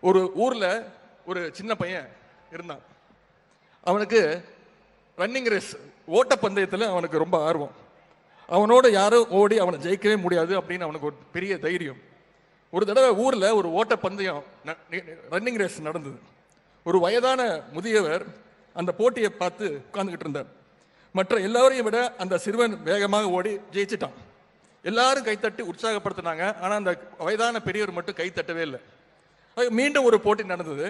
ஒரு ஊரில் ஒரு சின்ன பையன் இருந்தான். அவனுக்கு ரன்னிங் ரேஸ் ஓட்டப்பந்தயத்தில் அவனுக்கு ரொம்ப ஆர்வம். அவனோட யாரும் ஓடி அவனை ஜெயிக்கவே முடியாது அப்படின்னு அவனுக்கு ஒரு பெரிய தைரியம். ஒரு தடவை ஊரில் ஒரு ஓட்டப்பந்தயம் ரன்னிங் ரேஸ் நடந்தது. ஒரு வயதான முதியவர் அந்த போட்டியை பார்த்து உட்கார்ந்துக்கிட்டு இருந்தார். மற்ற எல்லாரையும் விட அந்த சிறுவன் வேகமாக ஓடி ஜெயிச்சிட்டான். எல்லாரும் கைத்தட்டி உற்சாகப்படுத்தினாங்க. ஆனால் அந்த வயதான பெரியவர் மட்டும் கைத்தட்டவே இல்லை. மீண்டும் ஒரு போட்டி நடந்தது.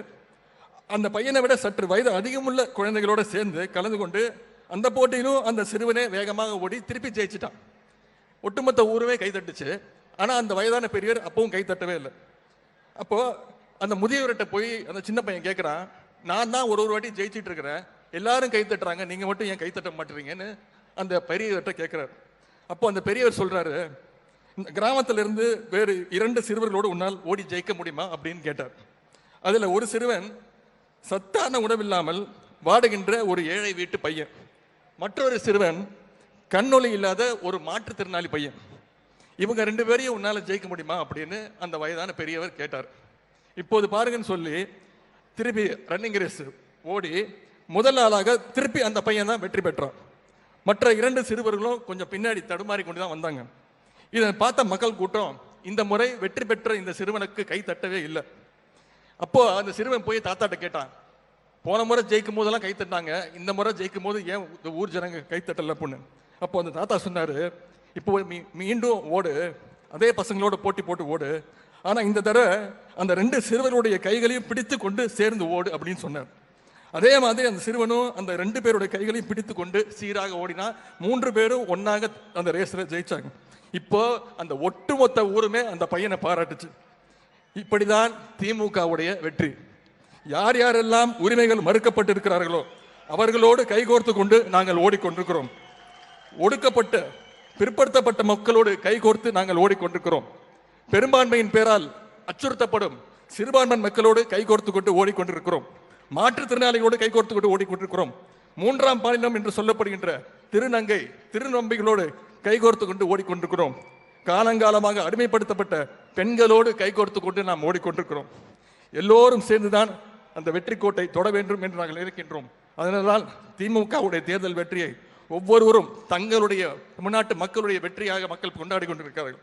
அந்த பையனை விட சற்று வயது அதிகமுள்ள குழந்தைகளோடு சேர்ந்து கலந்து கொண்டு அந்த போட்டியிலும் அந்த சிறுவனே வேகமாக ஓடி திருப்பி ஜெயிச்சிட்டான். ஒட்டுமொத்த ஊருமே கைத்தட்டுச்சு ஆனால் அந்த வயதான பெரியவர் அப்பவும் கைத்தட்டவே இல்லை. அப்போது அந்த முதியவர்கிட்ட போய் அந்த சின்ன பையன் கேட்குறான் நான் தான் ஒரு ஒரு வாட்டி ஜெயிச்சிட்டு இருக்கிறேன். எல்லாரும் கைத்தட்டுறாங்க நீங்கள் மட்டும் ஏன் கைத்தட்ட மாட்டுறீங்கன்னு அந்த பெரியவர்கிட்ட கேட்குறாரு அப்போ அந்த பெரியவர் சொல்கிறாரு கிராமத்திலிருந்து இருந்து வேறு இரண்டு சிறுவர்களோடு உன்னால் ஓடி ஜெயிக்க முடியுமா அப்படின்னு கேட்டார். அதில் ஒரு சிறுவன் சத்தான உணவில்லாமல் வாடுகின்ற ஒரு ஏழை வீட்டு பையன். மற்றொரு சிறுவன் கண்ணொளி இல்லாத ஒரு மாற்றுத்திறனாளி பையன். இவங்க ரெண்டு பேரையும் உன்னால் ஜெயிக்க முடியுமா அப்படின்னு அந்த வயதான பெரியவர் கேட்டார். இப்போது பாருங்கன்னு சொல்லி திருப்பி ரன்னிங் ரேஸ் ஓடி முதல் ஆளாக திருப்பி அந்த பையன் தான் வெற்றி பெற்றான். மற்ற இரண்டு சிறுவர்களும் கொஞ்சம் பின்னாடி தடுமாறி கொண்டு தான் வந்தாங்க. இதை பார்த்த மக்கள் கூட்டம் இந்த முறை வெற்றி பெற்ற இந்த சிறுவனுக்கு கை தட்டவே இல்லை. அப்போ அந்த சிறுவன் போய் தாத்தாட்ட கேட்டான் போன முறை ஜெயிக்கும் போதெல்லாம் கை தட்டாங்க இந்த முறை ஜெயிக்கும் போது ஏன் இந்த ஊர் ஜனங்க கை தட்டல? பொண்ணு அப்போ அந்த தாத்தா சொன்னாரு இப்போ மீ- மீண்டும் ஓடு அதே பசங்களோட போட்டி போட்டு ஓடு. ஆனா இந்த தடவை அந்த ரெண்டு சிறுவருடைய கைகளையும் பிடித்து கொண்டு சேர்ந்து ஓடு அப்படின்னு சொன்னார். அதே மாதிரி அந்த சிறுவனும் அந்த ரெண்டு பேருடைய கைகளையும் பிடித்து கொண்டு சீராக ஓடினா மூன்று பேரும் ஒன்னாக அந்த ரேஸில் ஜெயிச்சாங்க. இப்போ அந்த ஒட்டுமொத்த ஊருமே அந்த பையனை பாராட்டுச்சு. இப்படிதான் திமுகவுடைய வெற்றி. யார் யாரெல்லாம் உரிமைகள் மறுக்கப்பட்டிருக்கிறார்களோ அவர்களோடு கைகோர்த்து கொண்டு நாங்கள் ஓடிக்கொண்டிருக்கிறோம். ஒடுக்கப்பட்ட பிற்படுத்தப்பட்ட மக்களோடு கைகோர்த்து நாங்கள் ஓடிக்கொண்டிருக்கிறோம். பெரும்பான்மையின் பேரால் அச்சுறுத்தப்படும் சிறுபான்மை மக்களோடு கைகோர்த்து கொண்டு ஓடிக்கொண்டிருக்கிறோம். மாற்றுத்திறனாளிகளோடு கைகோர்த்து கொண்டு ஓடிக்கொண்டிருக்கிறோம். மூன்றாம் பாலினம் என்று சொல்லப்படுகின்ற திருநங்கை திருநம்பிகளோடு கைகோர்த்து கொண்டு ஓடிக்கொண்டிருக்கிறோம். காலங்காலமாக அடிமைப்படுத்தப்பட்ட பெண்களோடு கைகோர்த்து கொண்டு நாம் ஓடிக்கொண்டிருக்கிறோம். எல்லோரும் சேர்ந்துதான் அந்த வெற்றி கோட்டை தொட வேண்டும் என்று நாங்கள் இருக்கின்றோம். அதனால் திமுகவுடைய தேர்தல் வெற்றியை ஒவ்வொருவரும் தங்களுடைய தமிழ்நாட்டு மக்களுடைய வெற்றியாக மக்கள் கொண்டாடி கொண்டிருக்கிறார்கள்.